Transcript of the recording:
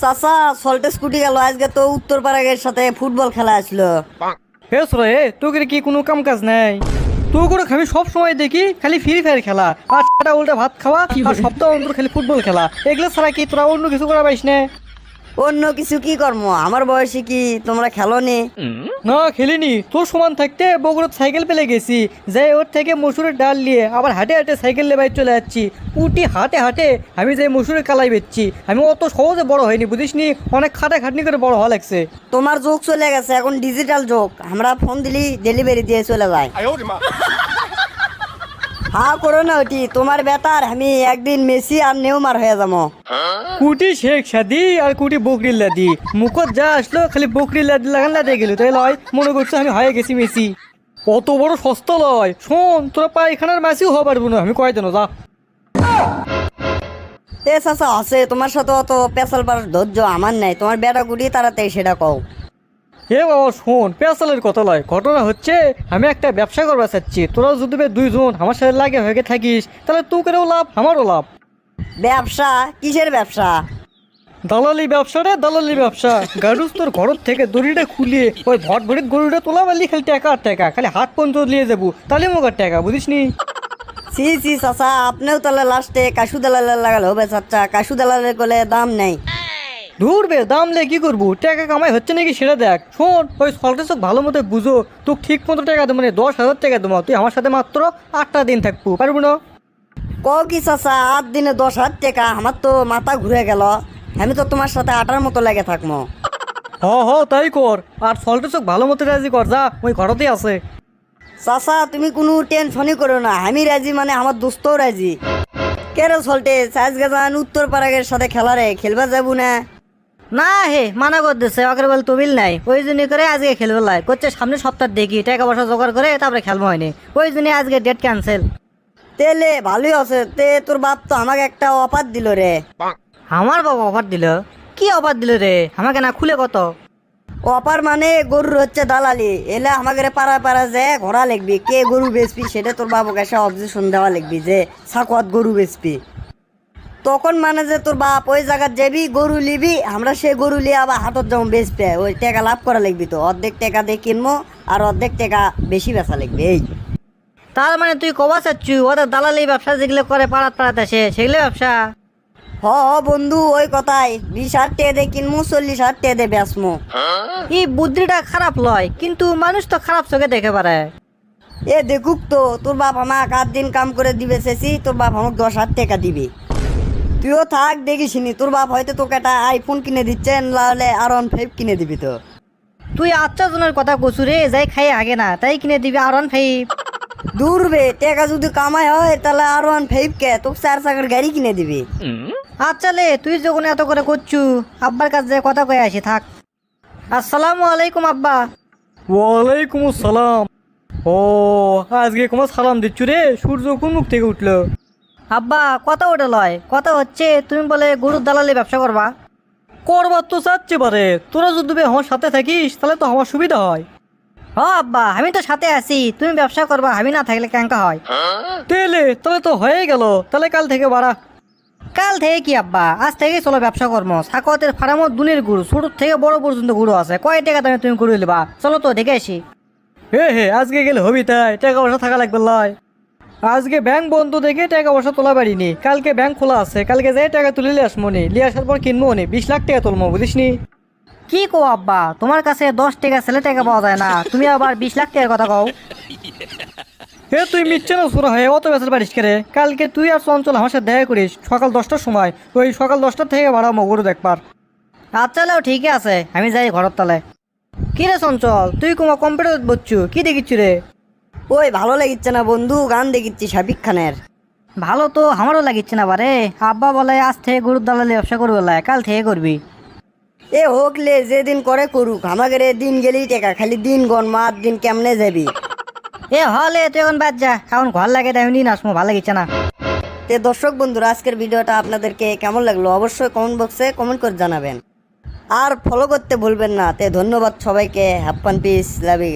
চাচা সল্টে স্কুটি গেল। আজকে তো উত্তর পাড়াগের সাথে ফুটবল খেলা আসলো হে সরে তোকে কি কোনো কাম কাজ নাই? তুই করে আমি সব সময় দেখি খালি ফ্রি ফায়ার খেলা। আর উল্টা ভাত খাওয়া আর সপ্তাহ অন্তর খালি ফুটবল খেলা। এগুলো ছাড়া কি তোরা অন্য কিছু করা পাইস না? অন্য কিছু কি কর্ম? আমার বয়সে কি তোমরা খেলো নি? না খেলিনি। তোর সমান থাকতে বগুড়ার সাইকেল পেলে গেছি। যাই ওর থেকে মসুরের ডাল নিয়ে আবার হাটে হাটে সাইকেল নিয়ে বাইরে চলে যাচ্ছি। উটি হাটে হাটে আমি যাই মসুরের কালাই বেচছি। আমি অত সহজে বড় হয়নি বুঝিসনি? অনেক খাটা খাটনি করে বড় হওয়া লাগছে। তোমার যোগ চলে গেছে এখন ডিজিটাল যোগ। আমরা ফোন দিলি ডেলিভারি দিয়ে চলে যায়। হ্যাঁ করো না ওটি তোমার বেতার আমি একদিন মেসি আর নেউমার হয়ে যাব। কুটি শেখ সাদি আর কুটি বকরির লাদি। মুখত যা আসলো খালি বকরির লাদি লাগান লাদে গেল। তাই লয় মনে করছ আমি হয়ে গেছি মেসি। অত বড় সস্তা লয়। শোন তোরা পায়খানার মাসিও হওয়া পারব না আমি কয় দেন যা। এ চাচা আছে তোমার সাথে অত পেশাল পাড়ার ধৈর্য আমার নাই। তোমার বেটা গুটি তাড়াতাড়ি সেটা কও। হে বাবা শোন পেঁচালের কথা লয়। ঘটনা হচ্ছে আমি একটা ব্যবসা করবা চাচ্ছি। তোরা যদি দুইজন আমার সাথে লাগে হয়ে থাকিস তাহলে তোকেও লাভ আমারও লাভ। ব্যবসা? কিসের ব্যবসা? দালালি ব্যবসা রে দালালি ব্যবসা। গাড়ুস তোর ঘর থেকে দড়িটা খুলিয়ে ওই ভট ভরিত গরুটা তোলা পারলি খালি টাকা আর টাকা খালি হাত পর্যন্ত নিয়ে যাব। তাহলে মোকার টাকা বুঝিস নি? সি সি চাচা আপনিও তাহলে লাস্টে কাশু দালালের লাগাল হবে চাচা। কাশু দালালের কোলে দাম নেই। দূর বে দাম লে কি করব? টাকা কামাই হচ্ছে নাকি সেটা দেখ। শোন ওই সলটা চোখ ভালো মতো বুঝো তুই ঠিক মতো টাকা দেবো মানে দশ হাজার টাকা দেবো। তুই আমার সাথে মাত্র আটটা দিন থাকব পারব না? ক কি চাচা আট দিনে দশ হাজার টাকা আমার তো মাথা ঘুরে গেল। আমি তো তোমার সাথে আটার মতো লেগে থাকব। হ হ তাই কর। আর সলটা চোখ ভালো মতো রাজি কর যা ওই ঘরতেই আছে। চাচা তুমি কোনো টেনশনই করো না আমি রাজি মানে আমার দোস্তও রাজি। কে রে সল্টে আজ গাজান উত্তর পাড়াগের সাথে খেলা রে খেলবা যাব না? না হে মানা করে দিচ্ছে ওকে বল তবিল নাই। ওই জন্য করে আজকে খেলবে লাই। করছে সামনে সপ্তাহ দেখি টাকা পয়সা জোগাড় করে তারপরে খেলব হয়নি। ওই জন্য আজকে ডেট ক্যান্সেল তেলে ভালোই আছে তে তোর বাপ তো আমাকে একটা অফার দিল রে। আমার বাবা অফার দিল? কি অফার দিল রে? আমাকে না খুলে কত? অফার মানে গরুর হচ্ছে দালালি। এলে আমাকে পাড়া পাড়া যে ঘোড়া লিখবি কে গরু বেচবি সেটা তোর বাবুকে এসে অবজেকশন দেওয়া লিখবি যে সাকুয়াত গরু বেচবি। তখন মানে যে তোর বাপ ওই জায়গায় যাবি গরু লিবি আমরা সে গরু লিয়ে আবার হাতত যেমন বেচবে ওই টাকা লাভ করা লাগবি তো। অর্ধেক টাকা দিয়ে কিনবো আর অর্ধেক টাকা বেশি বেচা লাগবে এই। তার মানে তুই কবা চাচ্ছু ওদের দালালি ব্যবসা যেগুলো করে পাড়াত পাড়াতে আসে সেগুলো ব্যবসা? হ বন্ধু ওই কথাই। বিশ হাজার টাকা দিয়ে কিনবো চল্লিশ হাজার টাকা দিয়ে বেচমো এই বুদ্ধিটা খারাপ লয় কিন্তু মানুষ তো খারাপ চোখে দেখে পারে। এ দেখুক তো তোর বাপ আমাকে আট দিন কাম করে দিবে চেয়েছি তোর বাপ আমাকে দশ হাজার টাকা দিবি। তুইও থাক দেখিসনি। তোর বাপ হয়তো তোকে একটা আইফোন কিনে দিচ্ছে নাহলে আর ওয়ান ফাইভ কিনে দিবি তো। তুই আচ্ছা জনের কথা কচু রে যাই খাই আগে না তাই কিনে দিবি আর অন ফাইভ দূর বে টাকা যদি কামাই হয় তাহলে আর ওয়ান ফাইভ কে তোকে চার চাকার গাড়ি কিনে দিবি। আচ্ছা লে তুই যখন এত করে করছু আব্বার কাছে কথা কয়ে আসি থাক। আসসালামু আলাইকুম আব্বা। ওয়ালাইকুম আসসালাম। ও আজকে কোনো সালাম দিচ্ছু রে সূর্য কোন মুখ থেকে উঠল? আব্বা কথা ওটা লয়। কথা হচ্ছে তুমি বলে গরুর দালালে ব্যবসা করবা। করবার তো চাচ্ছে পারে তোরা যদি আমার সাথে থাকিস তাহলে তো আমার সুবিধা হয়। হ আব্বা আমি তো সাথে আছি। তুমি ব্যবসা করবা আমি না থাকলে ক্যাঙ্কা হয়। তেলে তাহলে তো হয়ে গেল। তাহলে কাল থেকে বাড়া। কাল থেকে কি আব্বা? আজ থেকে চলো ব্যবসা কর্ম। সাকতের ফার্মত দুনের গুরু। ছোট থেকে বড় পর্যন্ত গুরু আছে। কয় টাকা দামে তুমি গুরু নেবা? চলো তো দেখে আসি। হে হে আজকে গেলে হবি তাই। টাকা পয়সা থাকা লাগবে লয়। আজকে ব্যাংক বন্ধ দেখে টাকা পয়সা তোলা পারিনি কালকে ব্যাংক খোলা আছে। কালকে যাই টাকা তুলে নিয়ে আসব নি। নিয়ে আসার পর কিনবো নি। বিশ লাখ টাকা তুলবো বুঝিস নি? কি কো আব্বা? তোমার কাছে দশ টাকা ছেলে টাকা পাওয়া যায় না। তুমি আবার বিশ লাখ টাকার কথা কও। এ তুই মিচ্ছে না শুরু হয় অত বেচার পারিস কে রে কালকে তুই আর চঞ্চল আমার সাথে দেখা করিস সকাল দশটার সময়। ওই সকাল দশটার থেকে বাড়াবো গরু দেখবার। আচ্ছা লেও ঠিকই আছে। আমি যাই ঘরের তালে কি রে চঞ্চল? তুই কুমা কম্পিউটার বসছু? কি দেখিচ্ছু রে? ওই ভালো লাগিচ্ছে না বন্ধু গান দেখিচ্ছি শাবিক খানের। ভালো তো আমারও লাগিচ্ছে না বারে। আব্বা বলে আজ থেকে গরুর দালালি ব্যবসা করব কাল থেকে করবি। এ হোক লে যেদিন করে করুক আমাকে রে দিন গেলেই টাকা খালি দিন গন মার দিন কেমনে যাবি? এ হলে তুই এখন বাদ যা এখন ঘর লাগে নিন আসমো ভালো লাগিচ্ছে না। তে দর্শক বন্ধুরা আজকের ভিডিওটা আপনাদেরকে কেমন লাগল অবশ্যই কমেন্ট বক্সে কমেন্ট করে জানাবেন। আর ফলো করতে ভুলবেন না তে ধন্যবাদ সবাইকে হ্যাপ্পান পিস লাভ ইউ